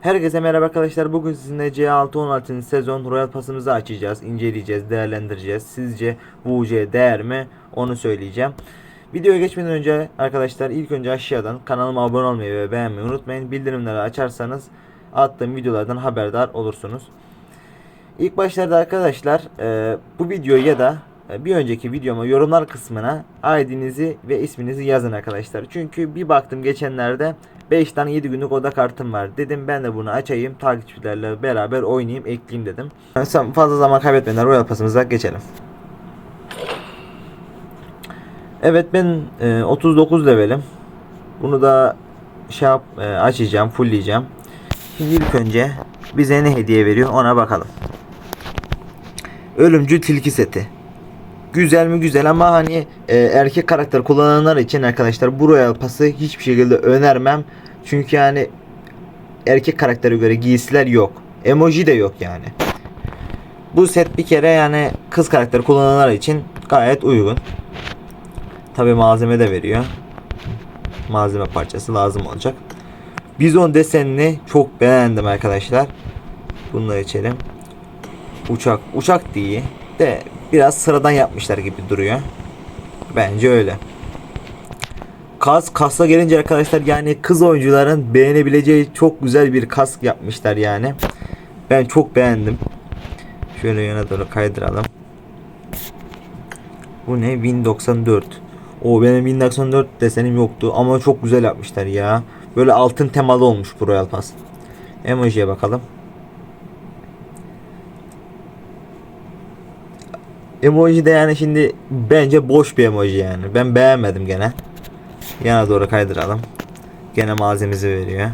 Herkese merhaba arkadaşlar. Bugün sizinle C6-16. sezon Royal Pass'ımızı açacağız, inceleyeceğiz, değerlendireceğiz. Sizce UC değer mi? Onu söyleyeceğim. Videoya geçmeden önce arkadaşlar ilk önce aşağıdan kanalıma abone olmayı ve beğenmeyi unutmayın. Bildirimleri açarsanız attığım videolardan haberdar olursunuz. İlk başlarda arkadaşlar e, bu videoyu ya da bir önceki videoma yorumlar kısmına ID'nizi ve isminizi yazın arkadaşlar. Çünkü bir baktım geçenlerde 5 tane 7 günlük oda kartım var. Dedim ben de bunu açayım takipçilerle beraber oynayayım ekleyeyim dedim. Fazla zaman kaybetmeden Royal Pass'ımıza geçelim. Evet ben e, 39 levelim. Bunu da şey yap, e, açacağım, fullleyeceğim. Şimdi ilk önce bize ne hediye veriyor ona bakalım. Ölümcül tilki seti. Güzel mi güzel ama hani e, erkek karakter kullananlar için arkadaşlar bu Royal Pass'ı hiçbir şekilde önermem. Çünkü yani erkek karaktere göre giysiler yok. Emoji de yok yani. Bu set bir kere yani kız karakter kullananlar için gayet uygun. Tabi malzeme de veriyor. Malzeme parçası lazım olacak. Bizon desenini çok beğendim arkadaşlar. Bunları içelim. Uçak. Uçak değil. De biraz sıradan yapmışlar gibi duruyor. Bence öyle. Kas kasla gelince arkadaşlar yani kız oyuncuların beğenebileceği çok güzel bir kask yapmışlar yani. Ben çok beğendim. Şöyle yana doğru kaydıralım. Bu ne? Win 94. O benim Win 94 desenim yoktu ama çok güzel yapmışlar ya. Böyle altın temalı olmuş bu Royal Pass. Emoji'ye bakalım. Emoji de yani şimdi bence boş bir emoji yani. Ben beğenmedim gene. Yana doğru kaydıralım. Gene malzememizi veriyor.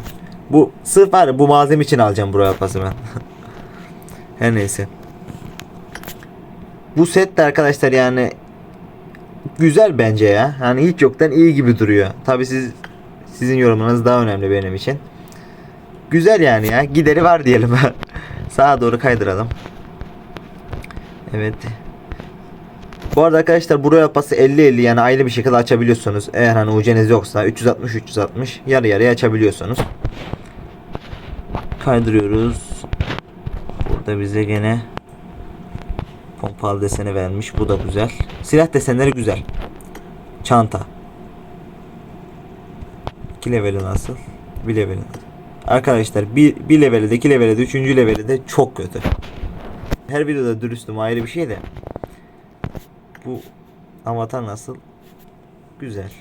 Bu sırf var bu malzeme için alacağım buraya pası ben. Her neyse. Bu set de arkadaşlar yani güzel bence ya. Hani hiç yoktan iyi gibi duruyor. Tabi siz sizin yorumlarınız daha önemli benim için. Güzel yani ya. Gideri var diyelim. Sağa doğru kaydıralım. Evet. Bu arada arkadaşlar buraya pası 50-50 yani ayrı bir şekilde açabiliyorsunuz. Eğer hani uceniz yoksa 360-360 yarı yarıya açabiliyorsunuz. Kaydırıyoruz. Burada bize gene pompalı deseni vermiş. Bu da güzel. Silah desenleri güzel. Çanta. 2 leveli nasıl? 1 leveli nasıl? Arkadaşlar bir, bir leveli de 2 leveli de 3. leveli de çok kötü. Her videoda dürüstüm ayrı bir şey de. Bu avatar nasıl? Güzel.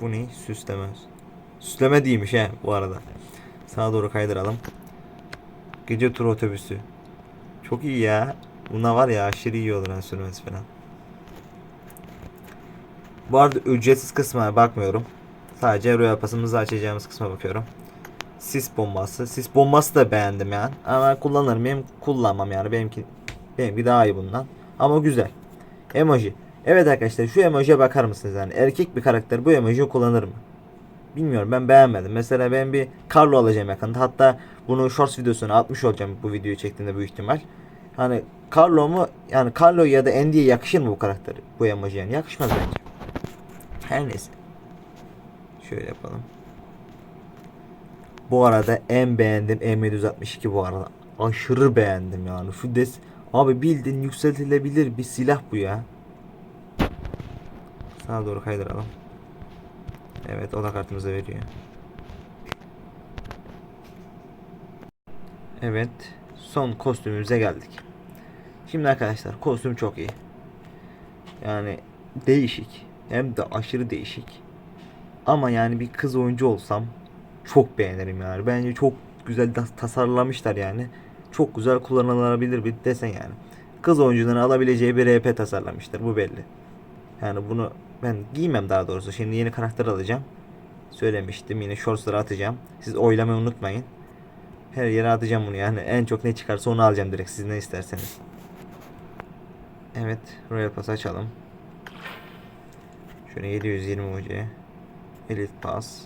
Bu ne? Süsleme. Süsleme değilmiş he bu arada. Sağa doğru kaydıralım. Gece tur otobüsü. Çok iyi ya. Buna var ya aşırı iyi olur hani sürmesi falan. Bu arada ücretsiz kısmına bakmıyorum. Sadece Royal Pass'ımızı açacağımız kısma bakıyorum. Sis bombası. Sis bombası da beğendim yani. Ama kullanır mıyım? Kullanmam yani. Benimki benimki daha iyi bundan. Ama güzel. Emoji. Evet arkadaşlar şu emojiye bakar mısınız yani? Erkek bir karakter bu emojiyi kullanır mı? Bilmiyorum ben beğenmedim. Mesela ben bir Carlo alacağım yakında. Hatta bunu shorts videosuna atmış olacağım bu videoyu çektiğimde büyük ihtimal. Hani Carlo mu yani Carlo ya da Andy'ye yakışır mı bu karakter? Bu emoji yani yakışmaz bence. Her neyse. Şöyle yapalım. Bu arada en beğendim M762 bu arada. Aşırı beğendim yani. Şu des Abi bildiğin yükseltilebilir bir silah bu ya. Sağa doğru kaydıralım. Evet oda kartımızı veriyor. Evet. Son kostümümüze geldik. Şimdi arkadaşlar kostüm çok iyi. Yani değişik. Hem de aşırı değişik. Ama yani bir kız oyuncu olsam çok beğenirim yani. Bence çok güzel tas- tasarlamışlar yani. Çok güzel kullanılabilir bir desen yani. Kız oyuncuların alabileceği bir RP tasarlamışlar bu belli. Yani bunu ben giymem daha doğrusu. Şimdi yeni karakter alacağım. Söylemiştim yine shortsları atacağım. Siz oylamayı unutmayın. Her yere atacağım bunu yani. En çok ne çıkarsa onu alacağım direkt siz ne isterseniz. Evet. Royal Pass açalım. Şöyle 720 UC. Elite Pass.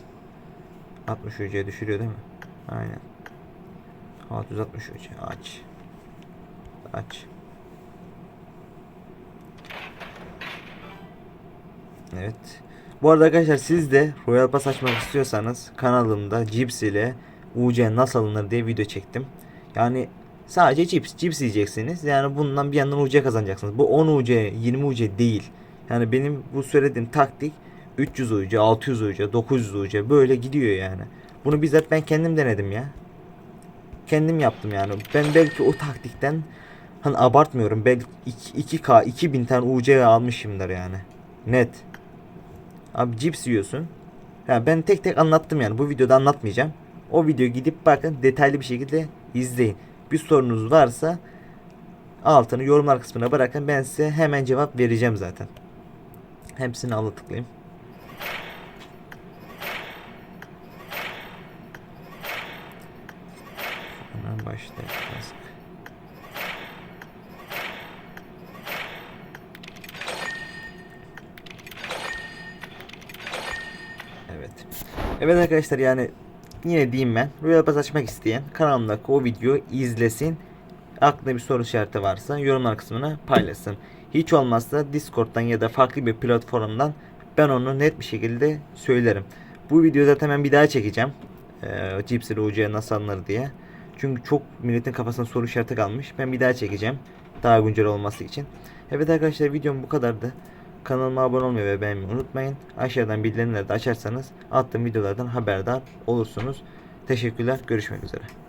60 UC düşürüyor değil mi? Aynen. 660 UC aç. Aç. Evet. Bu arada arkadaşlar siz de Royal Pass açmak istiyorsanız kanalımda Cips ile UC nasıl alınır diye video çektim. Yani sadece cips, cips yiyeceksiniz. Yani bundan bir yandan UC kazanacaksınız. Bu 10 UC, 20 UC değil. Yani benim bu söylediğim taktik 300 UC, 600 UC, 900 UC böyle gidiyor yani. Bunu bizzat ben kendim denedim ya. Kendim yaptım yani. Ben belki o taktikten hani abartmıyorum. Belki 2K 2000 tane UC almışımdır yani. Net. Abi cips yiyorsun. Ya ben tek tek anlattım yani. Bu videoda anlatmayacağım. O videoya gidip bakın detaylı bir şekilde izleyin. Bir sorunuz varsa altını yorumlar kısmına bırakın. Ben size hemen cevap vereceğim zaten. Hepsini alta kask. Evet. Evet arkadaşlar yani yine diyeyim ben. Royal Pass açmak isteyen kanalımdaki o videoyu izlesin. Aklında bir soru işareti varsa yorumlar kısmına paylaşsın. Hiç olmazsa Discord'dan ya da farklı bir platformdan ben onu net bir şekilde söylerim. Bu videoyu zaten ben bir daha çekeceğim. Ee, Cipsi UC'ye nasıl alınır diye. Çünkü çok milletin kafasında soru işareti kalmış. Ben bir daha çekeceğim. Daha güncel olması için. Evet arkadaşlar videom bu kadardı. Kanalıma abone olmayı ve beğenmeyi unutmayın. Aşağıdan bildirimleri de açarsanız attığım videolardan haberdar olursunuz. Teşekkürler. Görüşmek üzere.